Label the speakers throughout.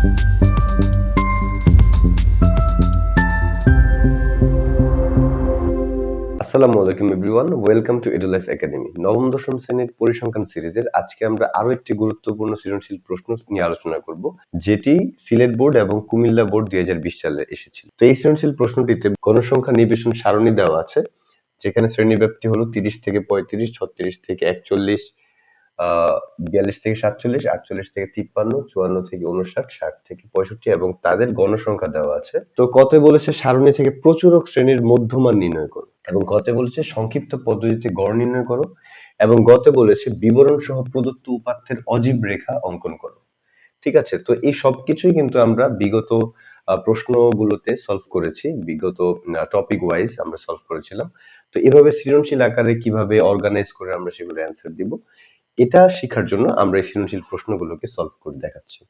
Speaker 1: আসসালামু আলাইকুম everyone, welcome to Edulife academy, নবম, দশম শ্রেণির পরিসংখ্যান সিরিজের আজকে আমরা একটি গুরুত্বপূর্ণ সৃজনশীল প্রশ্ন নিয়ে আলোচনা করব, যেটি সিলেট বোর্ড এবং কুমিল্লা বোর্ড দুই হাজার বিশ সালে এসেছিল। তো এই সৃজনশীল প্রশ্নটিতে গণসংখ্যা নিবেশন সারণী দেওয়া আছে, যেখানে শ্রেণীব্যাপ্তি হলো তিরিশ থেকে পঁয়ত্রিশ, ছত্রিশ থেকে একচল্লিশ বিয়াল্লিশ থেকে সাতচল্লিশ, আটচল্লিশ থেকে তিপ্পান্ন, চুয়ান্ন থেকে উনষাট, ষাট থেকে পঁয়ষট্টি এবং তাদের গণসংখ্যা দেওয়া আছে। তো কত বলেছে সারণী থেকে প্রচুরক শ্রেণির মধ্যমান নির্ণয় করো এবং গতে বলেছে সংক্ষিপ্ত পদ্ধতিতে গড় নির্ণয় করো এবং গতে বলেছে বিবরণ সহ প্রদত্ত উপাত্তের অজীব রেখা অঙ্কন করো। ঠিক আছে? তো এই সবকিছুই কিন্তু আমরা বিগত প্রশ্নগুলোতে সলভ করেছি। বিগত টপিক ওয়াইজ আমরা সলভ করেছিলাম। তো এভাবে সৃজনশীল আকারে কীভাবে অর্গানাইজ করে আমরা সেগুলো অ্যান্সার দিব? এটা শেখার জন্য আমরা এই সৃজনশীল প্রশ্নগুলোকে সলভ করে দেখাচ্ছি।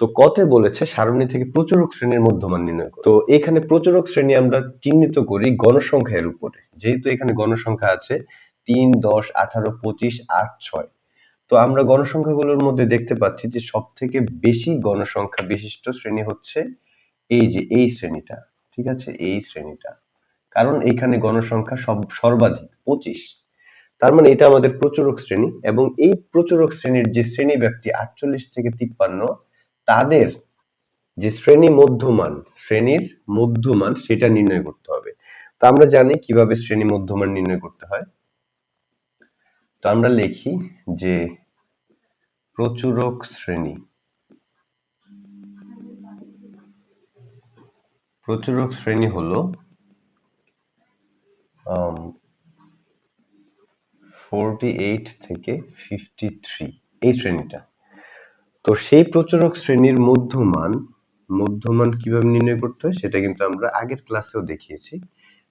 Speaker 1: তো কতে বলেছে, সারণী থেকে প্রচুরক শ্রেণির মধ্যমান নির্ণয় তো এখানে প্রচুরক শ্রেণি আমরা চিহ্নিত করি গণসংখ্যার উপরে। যেহেতু এখানে গণসংখ্যা আছে, তিন, দশ, আঠারো, পঁচিশ, আট, ছয়। তো আমরা গণসংখ্যাগুলোর মধ্যে দেখতে পাচ্ছি যে সব থেকে বেশি গণসংখ্যা বিশিষ্ট শ্রেণি হচ্ছে এই যে এই শ্রেণীটা, ঠিক আছে? এই শ্রেণীটা। কারণ এখানে গণসংখ্যা সব সর্বাধিক, পঁচিশ। তার মানে এটা আমাদের প্রচুরক শ্রেণি এবং এই প্রচুরক শ্রেণির যে শ্রেণি ব্যক্তি আটচল্লিশ থেকে তিপ্পান্ন, তাদের যে শ্রেণি মধ্যমান, শ্রেণির মধ্যমান সেটা নির্ণয় করতে হবে। তো আমরা জানি কীভাবে শ্রেণি মধ্যমান নির্ণয় করতে হয়। তো আমরা লিখি যে প্রচুরক শ্রেণি। প্রচুরক শ্রেণি হলো ফোরটি এইট থেকে ফিফটি থ্রি এই শ্রেণীটা। তো সেই প্রচুরক শ্রেণির মধ্যমান মধ্যমান কীভাবে নির্ণয় করতে হয় সেটা কিন্তু আমরা আগের ক্লাসেও দেখিয়েছি।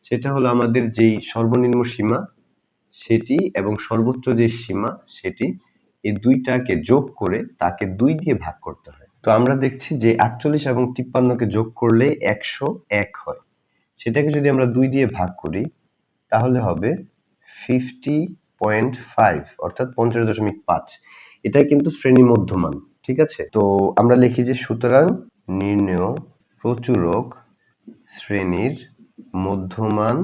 Speaker 1: সেটা হলো আমাদের যেই সর্বনিম্ন সীমা, সেটি এবং সর্বোচ্চ যে সীমা, সেটি এই দুইটাকে যোগ করে তাকে দুই দিয়ে ভাগ করতে হয়। তো আমরা দেখছি যে আটচল্লিশ এবং তিপ্পান্নকে যোগ করলে একশো এক হয়। সেটাকে যদি আমরা দুই দিয়ে ভাগ করি, তাহলে হবে ফিফটি পয়েন্ট ফাইভ অর্থাৎ পঞ্চাশ দশমিক পাঁচ। এটা কিন্তু শ্রেণি মধ্যমান, ঠিক আছে? তো আমরা লিখি যে সুতরাং নির্ণেয় প্রচুরক শ্রেণির মধ্যমান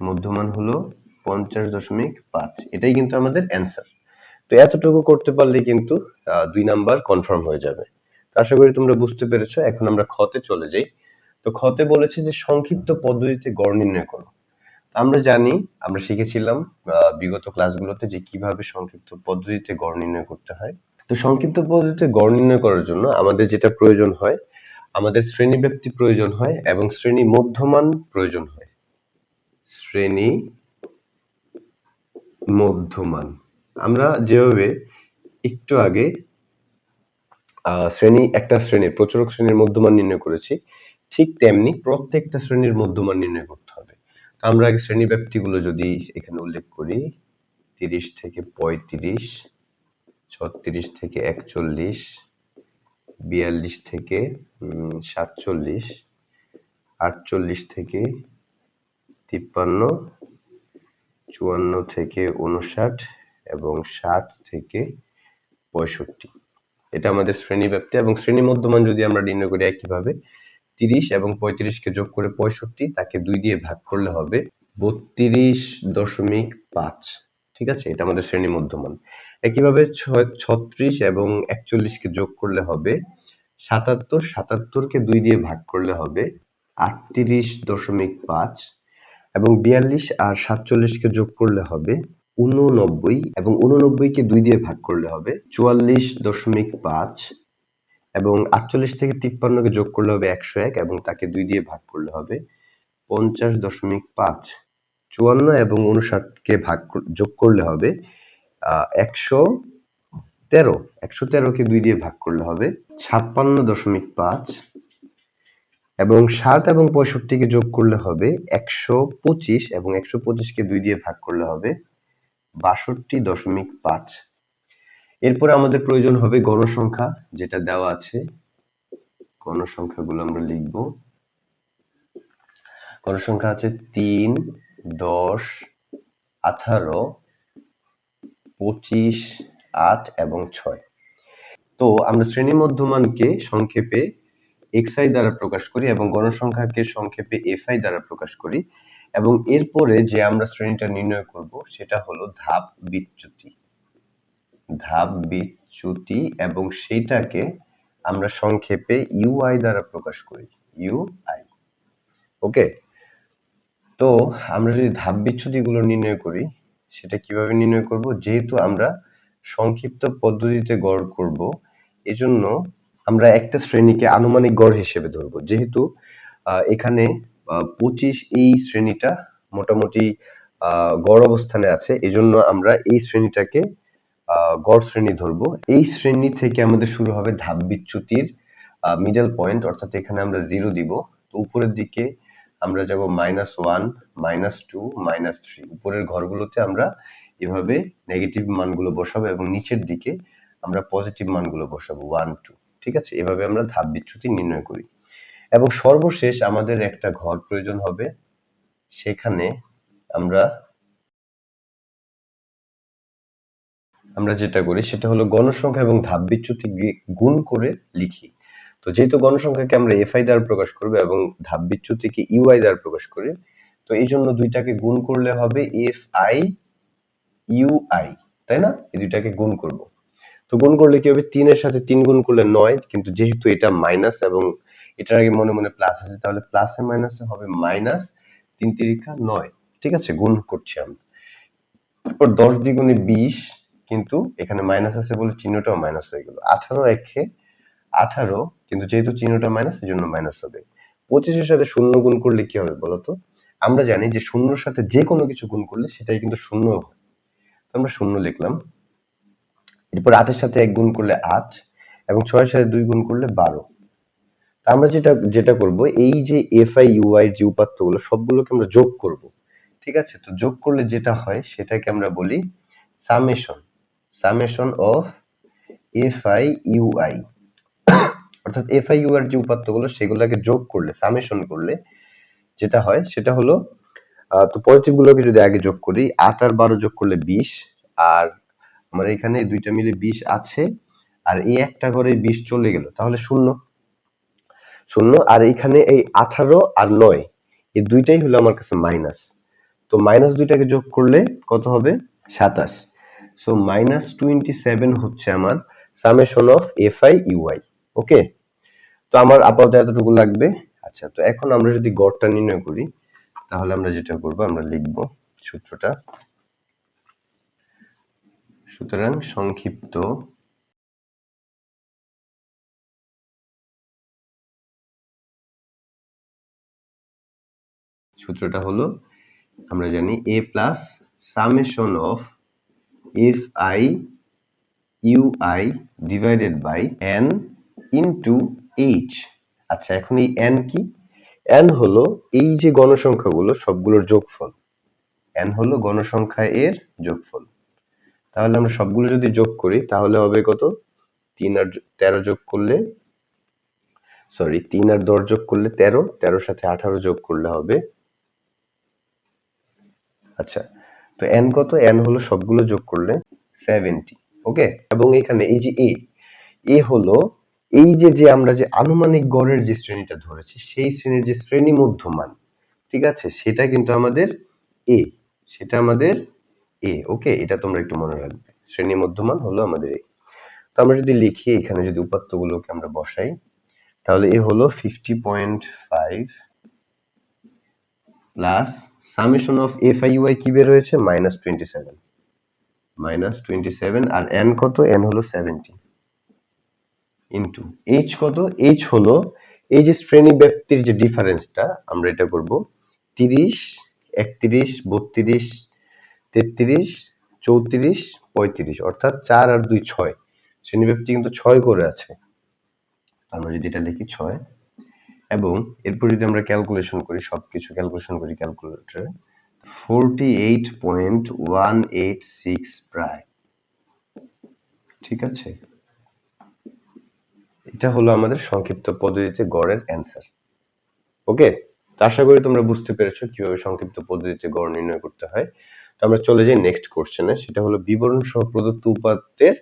Speaker 1: মধ্যমান হলো পঞ্চাশ দশমিক পাঁচ। এটাই কিন্তু আমাদের অ্যান্সার তো এতটুকু করতে পারলে কিন্তু দুই নাম্বার কনফার্ম হয়ে যাবে। আশা করি তোমরা বুঝতে পেরেছ। এখন আমরা খতে চলে যাই। তো খতে বলেছে যে সংক্ষিপ্ত পদ্ধতিতে গড় নির্ণয় করো। আমরা জানি, আমরা শিখেছিলাম বিগত ক্লাসগুলোতে যে কীভাবে সংক্ষিপ্ত পদ্ধতিতে গড় নির্ণয় করতে হয়। তো সংক্ষিপ্ত পদ্ধতিতে গড় নির্ণয় করার জন্য আমাদের যেটা প্রয়োজন হয়, আমাদের শ্রেণি ব্যক্তি প্রয়োজন হয় এবং শ্রেণি মধ্যমান প্রয়োজন হয়। শ্রেণি মধ্যমান। আমরা যেভাবে একটু আগে শ্রেণি, একটা শ্রেণির প্রচুরক শ্রেণির মধ্যমান নির্ণয় করেছি, ঠিক তেমনি প্রত্যেকটা শ্রেণির মধ্যমান নির্ণয় করতে হবে আমরা আগে শ্রেণি ব্যক্তিগুলো যদি এখানে উল্লেখ করি, তিরিশ থেকে পঁয়ত্রিশ, ছত্রিশ থেকে একচল্লিশ, বিয়াল্লিশ থেকে সাতচল্লিশ, আটচল্লিশ থেকে তিপ্পান্ন, চুয়ান্ন থেকে উনষাট এবং ষাট থেকে পঁয়ষট্টি। এটা আমাদের শ্রেণি ব্যাপ্তি এবং শ্রেণি মধ্যমান যদি আমরা নির্ণয় করি একইভাবে তিরিশ এবং পঁয়ত্রিশকে যোগ করে পঁয়ষট্টি, তাকে দুই দিয়ে ভাগ করলে হবে বত্রিশ দশমিক পাঁচ। ঠিক আছে? এটা আমাদের শ্রেণি মধ্যমান। একইভাবে ছত্রিশ এবং একচল্লিশকে যোগ করলে হবে সাতাত্তর, সাতাত্তরকে দুই দিয়ে ভাগ করলে হবে আটত্রিশ দশমিক পাঁচ এবং বিয়াল্লিশ আর সাতচল্লিশকে যোগ করলে হবে উননব্বই এবং উননব্বইকে দুই দিয়ে ভাগ করলে হবে চুয়াল্লিশ দশমিক পাঁচ এবং আটচল্লিশ থেকে তিপ্পান্নকে যোগ করলে হবে একশো এক এবং তাকে দুই দিয়ে ভাগ করলে হবে পঞ্চাশ দশমিক পাঁচ। চুয়ান্ন এবং উনষাটকে ভাগ যোগ করলে হবে একশো তেরো। একশো তেরোকে দুই দিয়ে ভাগ করলে হবে ছাপ্পান্ন দশমিক পাঁচ। এবং ষাট এবং পঁয়ষট্টিকে যোগ করলে হবে একশো পঁচিশ এবং একশো পঁচিশকে দুই দিয়ে ভাগ করলে হবে বাষট্টি দশমিক পাঁচ। এরপরে আমাদের প্রয়োজন হবে গণসংখ্যা, যেটা দেওয়া আছে। গণসংখ্যাগুলো আমরা লিখব। গণসংখ্যা আছে তিন, দশ, আঠারো, পঁচিশ, আট এবং ছয়। তো আমরা শ্রেণি মধ্যমানকে সংক্ষেপে এক্সআই দ্বারা প্রকাশ করি এবং গণসংখ্যাকে সংক্ষেপে এফআই দ্বারা প্রকাশ করি। এবং এরপরে যে আমরা শ্রেণীটা নির্ণয় করব, সেটা হলো ধাপ বিচ্যুতি। ধাপ বিচ্যুতি এবং সেইটাকে আমরা সংক্ষেপে ইউআই দ্বারা প্রকাশ করি ইউআই ওকে তো আমরা যদি ধাপ বিচ্যুতিগুলো নির্ণয় করি, সেটা কীভাবে নির্ণয় করব? যেহেতু আমরা সংক্ষিপ্ত পদ্ধতিতে গড় করব, এজন্য আমরা একটা শ্রেণীকে আনুমানিক গড় হিসেবে ধরব। যেহেতু এখানে পঁচিশ এই শ্রেণীটা মোটামুটি গড় অবস্থানে আছে, এজন্য আমরা এই শ্রেণীটাকে গড় শ্রেণি ধরবো। এই শ্রেণি থেকে আমাদের শুরু হবে ধাপ বিচ্যুতির মিডল পয়েন্ট অর্থাৎ এখানে আমরা জিরো দিব। তো উপরের দিকে আমরা যাব minus one minus two minus three উপরের ঘরগুলোতে আমরা এভাবে নেগেটিভ মানগুলো বসাবো এবং নিচের দিকে আমরা পজিটিভ মানগুলো বসাবো ওয়ান টু ঠিক আছে? এভাবে আমরা ধাপ বিচ্যুতি নির্ণয় করি। এবং সর্বশেষ আমাদের একটা ঘর প্রয়োজন হবে। সেখানে আমরা আমরা যেটা করি সেটা হলো গণসংখ্যা এবং ধাপ বিচ্যুতি গুণ করে লিখি। তো যেহেতু গণসংখ্যাকে আমরা এফআই দ্বারা প্রকাশ করব এবং ধাপ বিচ্যুতিকে ইউআই দ্বারা প্রকাশ করি, তো এই জন্য দুইটাকে গুণ করলে হবে এফ আই ইউআই তাই না? এই দুইটাকে গুণ করব। তো গুণ করলে কি হবে? তিনের সাথে তিন গুণ করলে নয়, কিন্তু যেহেতু এটা মাইনাস এবং এটার আগে মনে মনে প্লাস আছে, তাহলে প্লাসে মাইনাসে হবে মাইনাস তিন তিরিকা নয়। ঠিক আছে? গুণ করছি আমরা। তারপর দশ দ্বিগুণে বিশ কিন্তু এখানে মাইনাস আছে বলে চিহ্নটাও মাইনাস হয়ে গেল। আঠারো একে আঠারো, কিন্তু যেহেতু চিহ্নটা মাইনাস এই জন্য মাইনাস হবে। পঁচিশের সাথে শূন্য গুণ করলে কি হবে বলতো আমরা জানি যে শূন্যর সাথে যে কোনো কিছু গুণ করলে সেটাই কিন্তু শূন্য হয়। তো আমরা শূন্য লিখলাম। এরপর আটের সাথে এক গুণ করলে আট এবং ছয়ের সাথে দুই গুণ করলে বারো। তা আমরা যেটা যেটা করব, এই যে এফ আই ইউআই যে উপাত্তগুলো, সবগুলোকে আমরা যোগ করব। ঠিক আছে? তো যোগ করলে যেটা হয়, সেটাকে আমরা বলি summation summation of F I U I অর্থাৎ এফ আই ইউ এর যে উপাত্তগুলো, সেগুলোকে যোগ করলে সামেশন করলে যেটা হয়, সেটা হলো তো পজিটিভ গুলোকে যদি আগে যোগ করি, আট আর বারো যোগ করলে বিশ, আর আমার এখানে দুইটা মিলে বিশ আছে, আর এই একটা ঘরে বিশ চলে গেল, তাহলে শূন্য। শূন্য, আর এখানে এই আঠারো আর নয়, এই দুইটাই হলো আমার কাছে মাইনাস। তো মাইনাস দুইটাকে যোগ করলে কত হবে? সাতাশ। সো মাইনাস টোয়েন্টি সেভেন হচ্ছে আমার summation of F I U I okay তো আমার আপাতত এতটুকু লাগবে। আচ্ছা তো এখন আমরা যদি গড়টা নির্ণয় করি, তাহলে আমরা যেটা করব, আমরা লিখব সূত্রটা। সুতরাং সংক্ষিপ্ত। সূত্রটা হলো, আমরা জানি A plus summation of F I U I divided by N into H আচ্ছা এখন এই এন কি? এন হলো এই যে গণসংখ্যাগুলো, সবগুলোর যোগফল। এন হলো গণসংখ্যা এর যোগফল। তাহলে আমরা সবগুলো যদি যোগ করি, তাহলে হবে কত? তিন আর তেরো যোগ করলে সরি তিন আর দশ যোগ করলে তেরো। তেরোর সাথে আঠারো যোগ করলে হবে আচ্ছা তো এন কত? এন হলো সবগুলো যোগ করলে সেভেন্টি ওকে এবং এখানে এই যে এ এ হলো এই যে যে আমরা যে আনুমানিক গড়ের যে শ্রেণীটা ধরেছি, সেই শ্রেণির যে শ্রেণি মধ্যমান, ঠিক আছে? সেটা কিন্তু আমাদের এ সেটা আমাদের এ ওকে এটা তোমরা একটু মনে রাখবে। শ্রেণি মধ্যমান হলো আমাদের এ তো আমরা যদি লিখি, এখানে যদি উপাত্তগুলোকে আমরা বসাই, তাহলে এ হলো fifty point five plus summation of F I Y কি বের হয়েছে? Minus twenty seven. Minus twenty seven আর এন কত? এন হলো সেভেন্টি। ইন্টু এইচ কত? এইচ হলো এই যে শ্রেণি ব্যক্তির যে ডিফারেন্সটা, আমরা এটা করব। তিরিশ, একত্রিশ, বত্রিশ, তেত্রিশ, চৌত্রিশ, পঁয়ত্রিশ, অর্থাৎ চার আর দুই ছয়। শ্রেণি ব্যক্তি কিন্তু ছয় করে আছে। আমরা যদি এটা লিখি ছয় এবং এরপর যদি আমরা ক্যালকুলেশন করি সব কিছু ক্যালকুলেশন করি ক্যালকুলেটরে forty eight point one eight six প্রায়। ঠিক আছে? এটা হলো আমাদের সংক্ষিপ্ত পদ্ধতিতে গড়ের অ্যান্সার ওকে আশা করি তোমরা বুঝতে পেরেছ কীভাবে সংক্ষিপ্ত পদ্ধতিতে গড় নির্ণয় করতে হয়। তো আমরা চলে যাই নেক্সট কোশ্চেনে সেটা হলো বিবরণ সহ প্রদত্ত উপাত্তের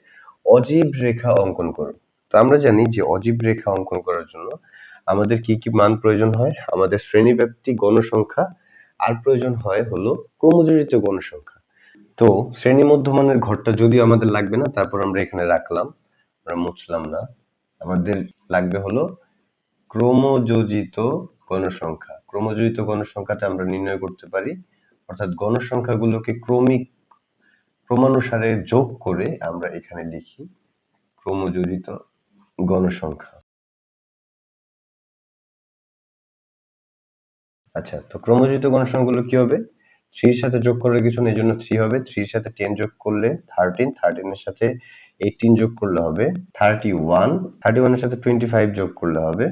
Speaker 1: অজীব রেখা অঙ্কন করো। তো আমরা জানি যে অজীব রেখা অঙ্কন করার জন্য আমাদের কি কি মান প্রয়োজন হয়? আমাদের শ্রেণীব্যাপ্তি গণসংখ্যা, আর প্রয়োজন হয় হলো ক্রমজড়িত গণসংখ্যা। তো শ্রেণি মধ্যমানের ঘরটা যদিও আমাদের লাগবে না, তারপর আমরা এখানে রাখলাম, আমরা মুছলাম না। আমাদের লাগবে হলো ক্রমযোজিত গণসংখ্যা। ক্রমযোজিত গণসংখ্যাটা আমরা নির্ণয় করতে পারি, অর্থাৎ গণসংখ্যাগুলোকে ক্রমিক ক্রমানুসারে যোগ করে আমরা এখানে লিখি ক্রমযোজিত গণসংখ্যা। আচ্ছা তো ক্রমযোজিত গণসংখ্যাগুলো কি হবে? থ্রির সাথে যোগ করার কিছু নেই জন্য থ্রি হবে। থ্রির সাথে টেন যোগ করলে থার্টিন থার্টিনের সাথে এইটিন যোগ করলে হবে থার্টি ওয়ান থার্টি ওয়ানের সাথে টোয়েন্টি ফাইভ যোগ করলে হবে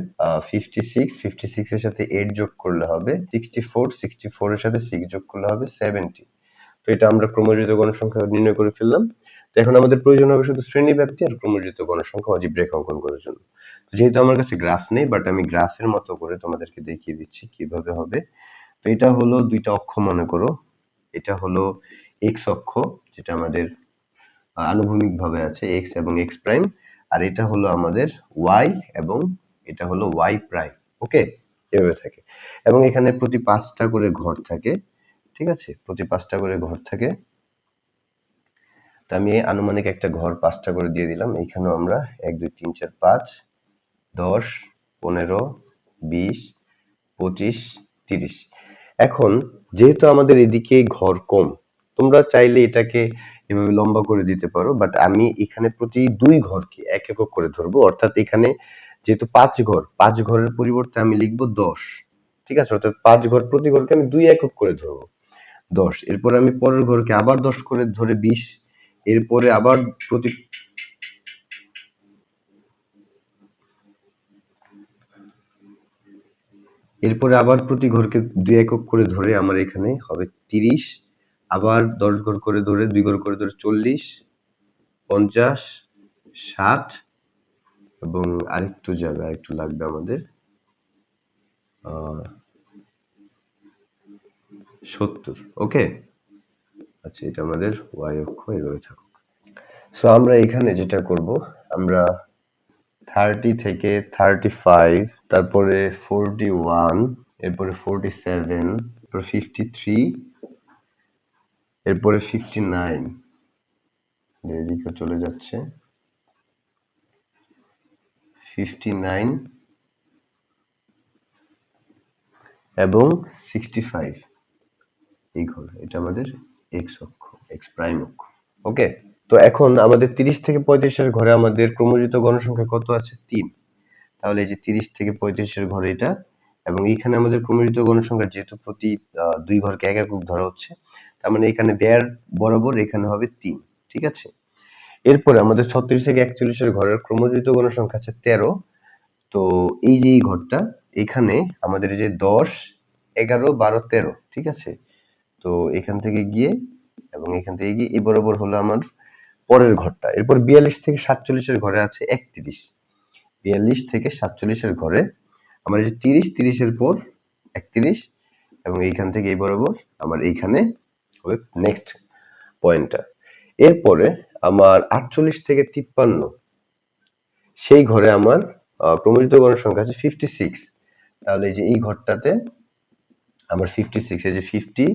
Speaker 1: ফিফটি সিক্স ফিফটি সিক্স এর সাথে এইট যোগ করলে হবে সিক্সটি ফোর সিক্সটি ফোর এর সাথে সিক্স যোগ করলে হবে সেভেন্টি তো এটা আমরা ক্রমযোজিত গণসংখ্যা নির্ণয় করে ফেললাম। তো এখন আমাদের প্রয়োজন হবে শুধু শ্রেণি ব্যাপ্তি আর ক্রমযোজিত গণসংখ্যা অজীব রেখা অঙ্কন করার জন্য। যেহেতু আমার কাছে গ্রাফ নেই বাট আমি গ্রাফের মতো করে তোমাদেরকে দেখিয়ে দিচ্ছি কীভাবে হবে। তো এটা হলো দুইটা অক্ষ মনে করো। এটা হলো এক্স অক্ষ, যেটা আমাদের আনুভূমিক ভাবে আছে এক্স এবং এক্স প্রাইম আর এটা হলো আমাদের ওয়াই এবং এটা হলো ওয়াই প্রাইম ওকে এভাবে থাকে। এবং এখানে প্রতি পাঁচটা করে ঘর থাকে, ঠিক আছে? প্রতি পাঁচটা করে ঘর থাকে। তো আমি আনুমানিক একটা ঘর পাঁচটা করে দিয়ে দিলাম। এইখানেও আমরা এক, দুই, তিন, চার, পাঁচ দশ, পনেরো, বিশ, পঁচিশ, তিরিশ। এখন যেহেতু আমাদের এদিকে ঘর কম, তোমরা চাইলে এটাকে এভাবে লম্বা করে দিতে পারো বাট আমি এখানে প্রতি দুই ঘরকে এক একক করে ধরবো। অর্থাৎ এখানে যেহেতু পাঁচ ঘর, পাঁচ ঘরের পরিবর্তে আমি লিখব দশ। ঠিক আছে? অর্থাৎ পাঁচ ঘর প্রতি ঘরকে আমি দুই একক করে ধরবো। দশ। এরপরে আমি পরের ঘরকে আবার দশ করে ধরে বিশ। এরপরে আবার প্রতি এরপরে আবার প্রতি ঘরকে দুই একক করে ধরে আমার এখানে হবে তিরিশ, আবার দশ ঘর করে ধরে দুই ঘর করে ধরে চল্লিশ, পঞ্চাশ, ষাট এবং আরেকটু যাবে, আরেকটু লাগবে আমাদের সত্তর, ওকে? আচ্ছা এটা আমাদের ওয়াই অক্ষ, এভাবে থাকুক। সো আমরা এখানে যেটা করব, আমরা থার্টি থেকে থার্টি ফাইভ, তারপরে ফোরটি ওয়ান, এরপরে ফোরটি সেভেন, এরপর ফিফটি থ্রি, এরপরে ফিফটি নাইন। এদিকে চলে যাচ্ছে। ফিফটি নাইন এবং সিক্সটি ফাইভ। এই ঘর, এটা আমাদের এক্স অক্ষ এক্স প্রাইম অক্ষ। ওকে তো এখন আমাদের তিরিশ থেকে পঁয়ত্রিশের ঘরে আমাদের ক্রমজিত গণসংখ্যা কত আছে? তিন। তাহলে এই যে তিরিশ থেকে পঁয়ত্রিশের ঘরে এটা, এবং এইখানে আমাদের ক্রমজিত গণসংখ্যা যেহেতু প্রতি দুই ঘরকে এক একক ধরা হচ্ছে, তার মানে এখানে দেড় বরাবর এখানে হবে তিন, ঠিক আছে? এরপরে আমাদের ছত্রিশ থেকে একচল্লিশের ঘরের ক্রমজিত গণসংখ্যা আছে তেরো। তো এই যে এই ঘরটা, এখানে আমাদের যে দশ, এগারো, বারো, তেরো, ঠিক আছে? তো এখান থেকে গিয়ে, এবং এখান থেকে গিয়ে এই বরাবর হলো আমার পরের ঘরটা। এরপর বিয়াল্লিশ থেকে সাতচল্লিশের ঘরে আছে একত্রিশ। বিয়াল্লিশ থেকে সাতচল্লিশের ঘরে আমার এই যে তিরিশ, তিরিশের পর একত্রিশ এবং এইখান থেকে এই বরাবর আমার এইখানে হবে নেক্সট পয়েন্টটা এরপরে আমার আটচল্লিশ থেকে তিপ্পান্ন, সেই ঘরে আমার প্রমোদিত গণসংখ্যা আছে ফিফটি সিক্স তাহলে এই যে এই ঘরটাতে আমার ফিফটি সিক্স এই যে fifty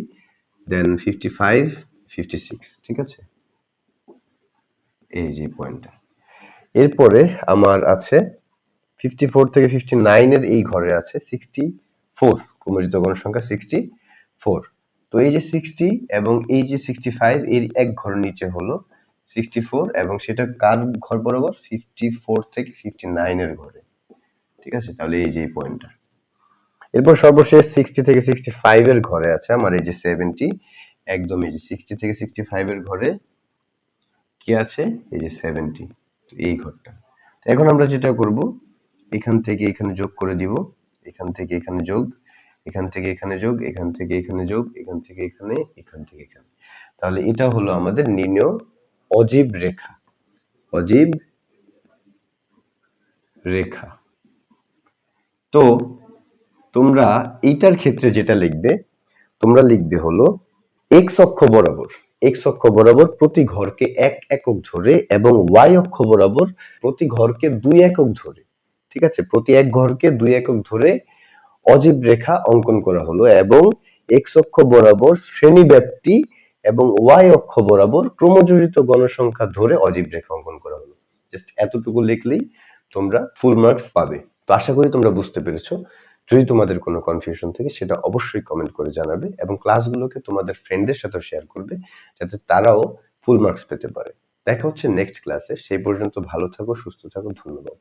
Speaker 1: then fifty five fifty six ঠিক আছে? এই যে পয়েন্টটা এরপরে আমার আছে ফিফটি ফোর থেকে ফিফটি নাইনের এই ঘরে আছে সিক্সটি ফোর ক্রমজিত গণসংখ্যা সিক্সটি ফোর তো এই যে সিক্সটি এবং এই যে সিক্সটি ফাইভ এর এক ঘর নিচে হলো সিক্সটি ফোর এবং সেটা কার ঘর বরাবর? ফিফটি ফোর থেকে ফিফটি নাইনের ঘরে। ঠিক আছে? তাহলে এই যে পয়েন্টটা এরপর সর্বশেষ সিক্সটি থেকে সিক্সটি ফাইভ এর ঘরে আছে আমার এই যে সেভেন্টি একদম এই যে সিক্সটি থেকে সিক্সটি ফাইভ এর ঘরে কি আছে? এই যে সেভেন্টি এই ঘরটা। এখন আমরা যেটা করব, এখান থেকে এখানে যোগ করে দিব, এখান থেকে এখানে যোগ, এখান থেকে এখানে যোগ, এখান থেকে এখানে যোগ, এখান থেকে এখানে, এখান থেকে এখানে। তাহলে এটা হলো আমাদের নির্ণয় অজীব রেখা। অজীব রেখা। তো তোমরা এইটার ক্ষেত্রে যেটা লিখবে, তোমরা লিখবে হলো এক্স অক্ষ বরাবর। এক্স অক্ষ বরাবর প্রতি ঘরকে এক একক ধরে এবং ওয়াই অক্ষ বরাবর প্রতি ঘরকে দুই একক ধরে। ঠিক আছে? প্রতি এক ঘরকে দুই একক ধরে অজীব রেখা অঙ্কন করা হলো এবং এক্স অক্ষ বরাবর শ্রেণি ব্যাপ্তি এবং ওয়াই অক্ষ বরাবর ক্রমযোজিত গণসংখ্যা ধরে অজীব রেখা অঙ্কন করা হলো। জাস্ট এতটুকু লিখলেই তোমরা ফুল মার্কস পাবে। তো আশা করি তোমরা বুঝতে পেরেছ। যদি তোমাদের কোনো কনফিউশন থাকে, সেটা অবশ্যই কমেন্ট করে জানাবে এবং ক্লাসগুলোকে তোমাদের ফ্রেন্ডদের সাথে শেয়ার করবে, যাতে তারাও ফুল মার্কস পেতে পারে। দেখা হচ্ছে নেক্সট ক্লাসে সেই পর্যন্ত ভালো থাকো, সুস্থ থাকো, ধন্যবাদ।